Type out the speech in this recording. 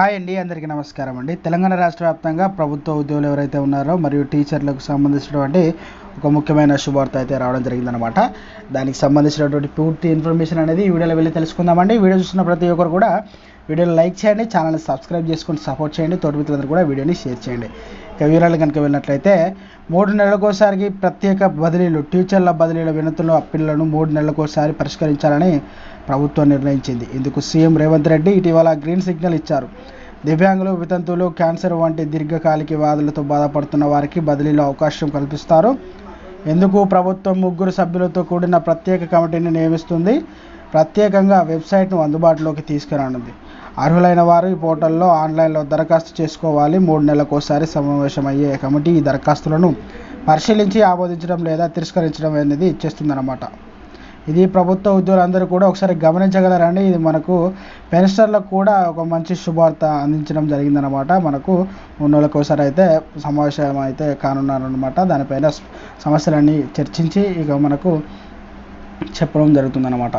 Hi అండి అందరికీ నమస్కారం అండి. తెలంగాణ రాష్ట్ర వ్యాప్తంగా ప్రభుత్వ ఉద్యోగులు ఎవరైతే ఉన్నారో మరియు టీచర్లకు సంబంధించినటువంటి ఒక ముఖ్యమైన శుభార్త అయితే రావడం జరిగిందనమాట దానికి సంబంధించినటువంటి పూర్తి ఇన్ఫర్మేషన్ అనేది ఈ వీడియోలో వెళ్ళి తెలుసుకుందామండి. వీడియో చూస్తున్న ప్రతి ఒక్కరు కూడా వీడియోని లైక్ చేయండి ఛానల్ని సబ్స్క్రైబ్ చేసుకొని సపోర్ట్ చేయండి తోటి మిత్రులందరూ కూడా వీడియోని షేర్ చేయండి. వివరాలు కనుక వెళ్ళినట్లయితే మూడు నెలలకోసారికి ప్రత్యేక బదిలీలు టీచర్ల బదిలీల వినతులు అప్పీళ్ళను మూడు నెలలకోసారి పరిష్కరించాలని ప్రభుత్వం నిర్ణయించింది. ఇందుకు సీఎం రేవంత్ రెడ్డి ఇటీవల గ్రీన్ సిగ్నల్ ఇచ్చారు. దివ్యాంగులు వితంతువులు క్యాన్సర్ వంటి దీర్ఘకాలిక వ్యాధులతో బాధపడుతున్న వారికి బదిలీలో అవకాశం కల్పిస్తారు. ఎందుకు ప్రభుత్వం ముగ్గురు సభ్యులతో కూడిన ప్రత్యేక కమిటీని నియమిస్తుంది. ప్రత్యేకంగా వెబ్సైట్ను అందుబాటులోకి తీసుకురానుంది. అర్హులైన వారు ఈ పోర్టల్లో ఆన్లైన్లో దరఖాస్తు చేసుకోవాలి. మూడు నెలలకోసారి సమావేశమయ్యే కమిటీ ఈ దరఖాస్తులను పరిశీలించి ఆమోదించడం లేదా తిరస్కరించడం అనేది ఇచ్చేస్తుందన్నమాట ఇది ప్రభుత్వ ఉద్యోగులందరూ కూడా ఒకసారి గమనించగలరండి. ఇది మనకు పెన్షనర్లకు కూడా ఒక మంచి శుభార్త అందించడం జరిగిందనమాట మనకు మూడు నెలలకు ఒకసారి అయితే సమావేశం అయితే కానున్నారనమాట దానిపైన సమస్యలన్నీ చర్చించి ఇక మనకు చెప్పడం జరుగుతుందన్నమాట.